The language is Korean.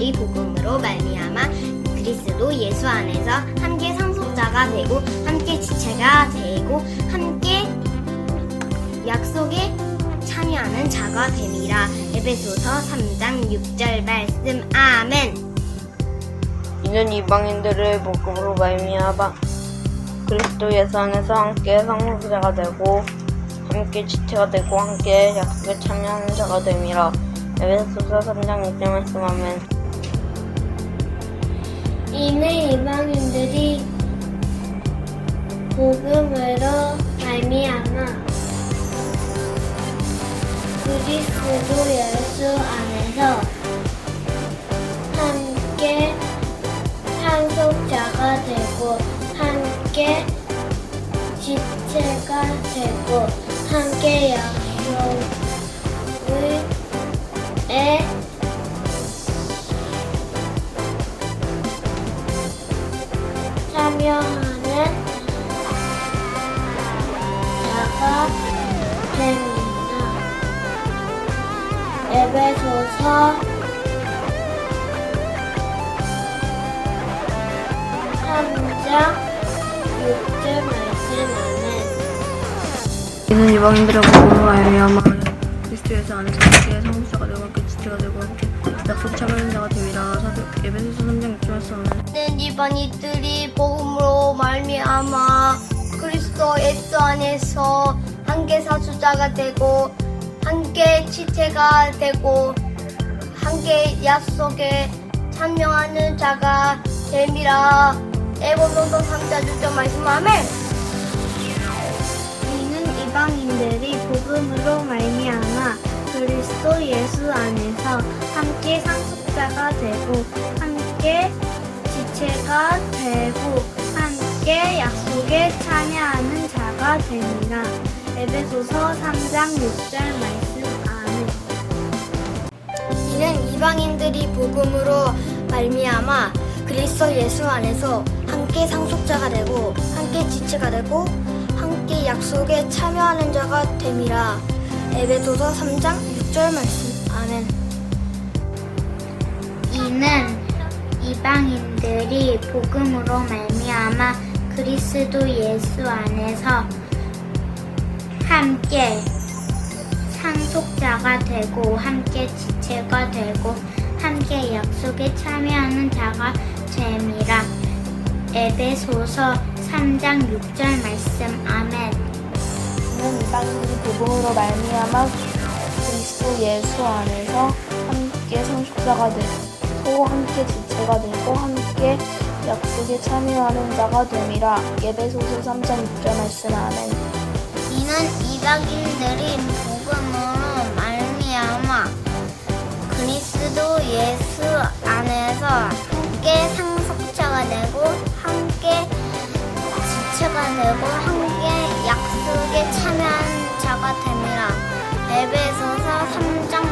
이방인들이 복음으로 말미암아 그리스도 예수 안에서 함께 상속자가 되고 함께 지체가 되고 함께 약속에 참여하는 자가 됨이라. 에베소서 3장 6절 말씀. 아멘. 이는 이방인들의 복음으로 말미암아 그리스도 예수 안에서 함께 상속자가 되고 함께 지체가 되고 함께 약속에 참여하는 자가 됨이라. 에베소서 3장 6절 말씀. 아멘 이는 이방인들이 복음으로 말미암아 그리스도 예수 안에서 함께 상속자가 되고 함께 지체가 되고 함께 약속 참여하는 자가 됩니다. 에베소서 3장 6절 말씀 안에 이는 이방인들의 복음으로 말미암아 그리스도 예수 안에서 함께 상속자가 되고 함께 지체가 되고 함께 약속 참여하는 자가 됨이라 사도 에베소서 3장 6절 말씀 아멘 는 이방인들이 복음으로 말미암아 그리스도 예수 안에서 함께 사수자가 되고 함께 지체가 되고 함께 약속에 참여하는 자가 됨이라. 에고소서 3자 6절 말씀하면 이는 이방인들이 복음으로 말미암아 그리스도 예수 안에서 함께 상속자가 되고 함께 지체가 되고 함께 약속에 참여하는 자가 됩니다. 에베소서 3장 6절 말씀 아멘. 이는 이방인들이 복음으로 말미암아 그리스도 예수 안에서 함께 상속자가 되고 함께 지체가 되고 함께 약속에 참여하는 자가 됨이라. 에베소서 3장 6절 말씀 아멘. 이는 이방인들이 복음으로 말미암아 그리스도 예수 안에서 함께 상속자가 되고 함께 지체가 되고 함께 약속에 참여하는 자가 됨이라. 에베소서 3장 6절 말씀. 아멘. 이는 이방인들이 복음으로 말미암아 그리스도 예수 안에서 함께 상속자가 되고 또 함께 지체가 되고 함께 약속에 참여하는 자가 됨이라. 예배소서 3장 6절 말씀 아멘. 이는 이방인들이 복음으로 말미암아 그리스도 예수 안에서 함께 상속자가 되고 함께 지체가 되고 함께 약속에 참여한 자가 됨이라. 예배소서 3장